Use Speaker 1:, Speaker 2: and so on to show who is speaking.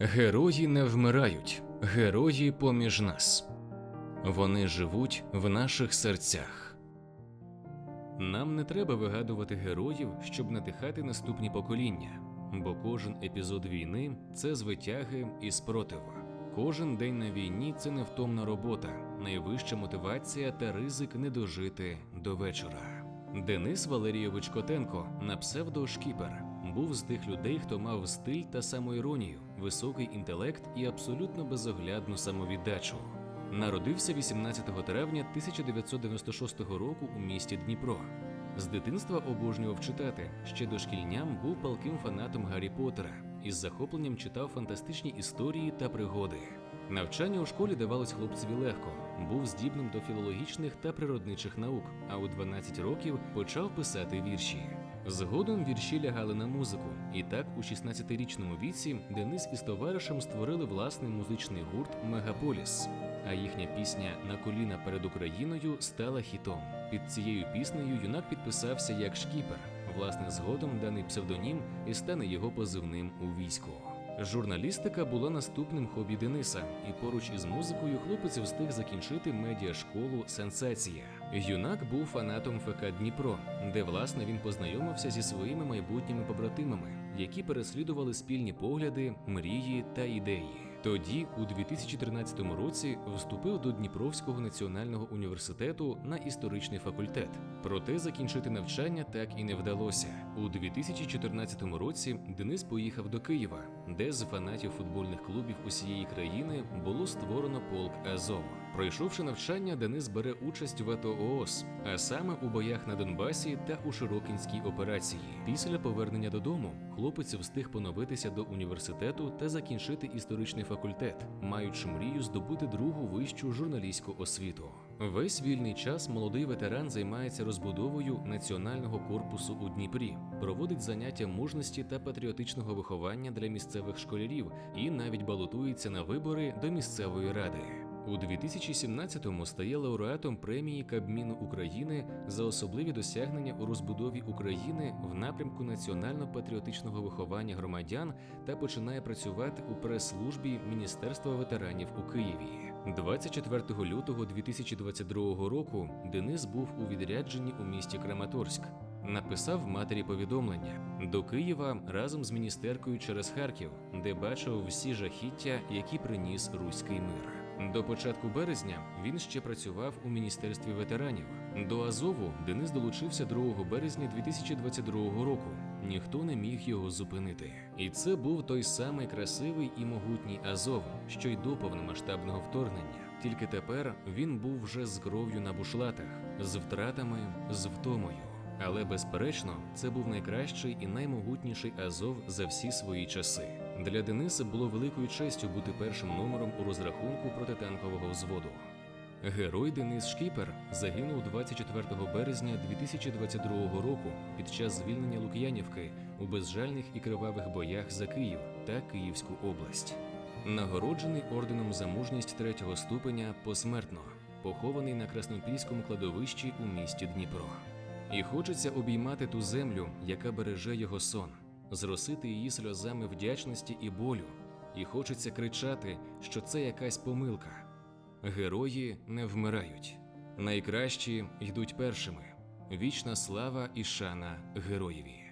Speaker 1: Герої не вмирають, герої поміж нас. Вони живуть в наших серцях. Нам не треба вигадувати героїв, щоб надихати наступні покоління, бо кожен епізод війни це звитяги і спротив. Кожен день на війні це невтомна робота, найвища мотивація та ризик не дожити до вечора. Денис Валерійович Котенко на псевдо Шкіпер був з тих людей, хто мав стиль та самоіронію, високий інтелект і абсолютно безоглядну самовіддачу. Народився 18 травня 1996 року у місті Дніпро. З дитинства обожнював читати. Ще дошкільням був палким фанатом Гаррі Поттера із захопленням читав фантастичні історії та пригоди. Навчання у школі давалось хлопцеві легко. Був здібним до філологічних та природничих наук, а у 12 років почав писати вірші. Згодом вірші лягали на музику, і так у 16-річному віці Денис із товаришем створили власний музичний гурт Мегаполіс. А їхня пісня На коліна перед Україною стала хітом. Під цією піснею юнак підписався як шкіпер. Власне, згодом даний псевдонім і стане його позивним у війську. Журналістика була наступним хобі Дениса, і поруч із музикою хлопець встиг закінчити медіашколу Сенсація. Юнак був фанатом ФК Дніпро, де власне він познайомився зі своїми майбутніми побратимами, які переслідували спільні погляди, мрії та ідеї. Тоді, у 2013 році, вступив до Дніпровського національного університету на історичний факультет. Проте закінчити навчання так і не вдалося. У 2014 році Денис поїхав до Києва, де з фанатів футбольних клубів усієї країни було створено полк Азов. Пройшовши навчання, Денис бере участь в АТО ООС, а саме у боях на Донбасі та у Широкінській операції. Після повернення додому хлопець встиг поновитися до університету та закінчити історичний факультет, маючи мрію здобути другу вищу журналістську освіту. Весь вільний час молодий ветеран займається розбудовою національного корпусу у Дніпрі, проводить заняття мужності та патріотичного виховання для місцевих школярів і навіть балотується на вибори до місцевої ради. У 2017-му стає лауреатом премії Кабміну України за особливі досягнення у розбудові України в напрямку національно-патріотичного виховання громадян та починає працювати у прес-службі Міністерства ветеранів у Києві. 24 лютого 2022 року Денис був у відрядженні у місті Краматорськ. Написав матері повідомлення до Києва разом з міністеркою через Харків, де бачив всі жахіття, які приніс руський мир. До початку березня він ще працював у міністерстві ветеранів. До Азову Денис долучився 2 березня 2022 року. Ніхто не міг його зупинити. І це був той самий красивий і могутній Азов, що й до повномасштабного вторгнення. Тільки тепер він був вже з кров'ю на бушлатах, з втратами, з втомою. Але безперечно, це був найкращий і наймогутніший Азов за всі свої часи. Для Дениса було великою честю бути першим номером у розрахунку протитанкового взводу. Герой Денис Шкіпер загинув 24 березня 2022 року під час звільнення Лук'янівки у безжальних і кривавих боях за Київ та Київську область. Нагороджений орденом за мужність третього ступеня посмертно, похований на Краснопільському кладовищі у місті Дніпро. І хочеться обіймати ту землю, яка береже його сон, зросити її сльозами вдячності і болю, і хочеться кричати, що це якась помилка. Герої не вмирають. Найкращі йдуть першими. Вічна слава і шана героєві.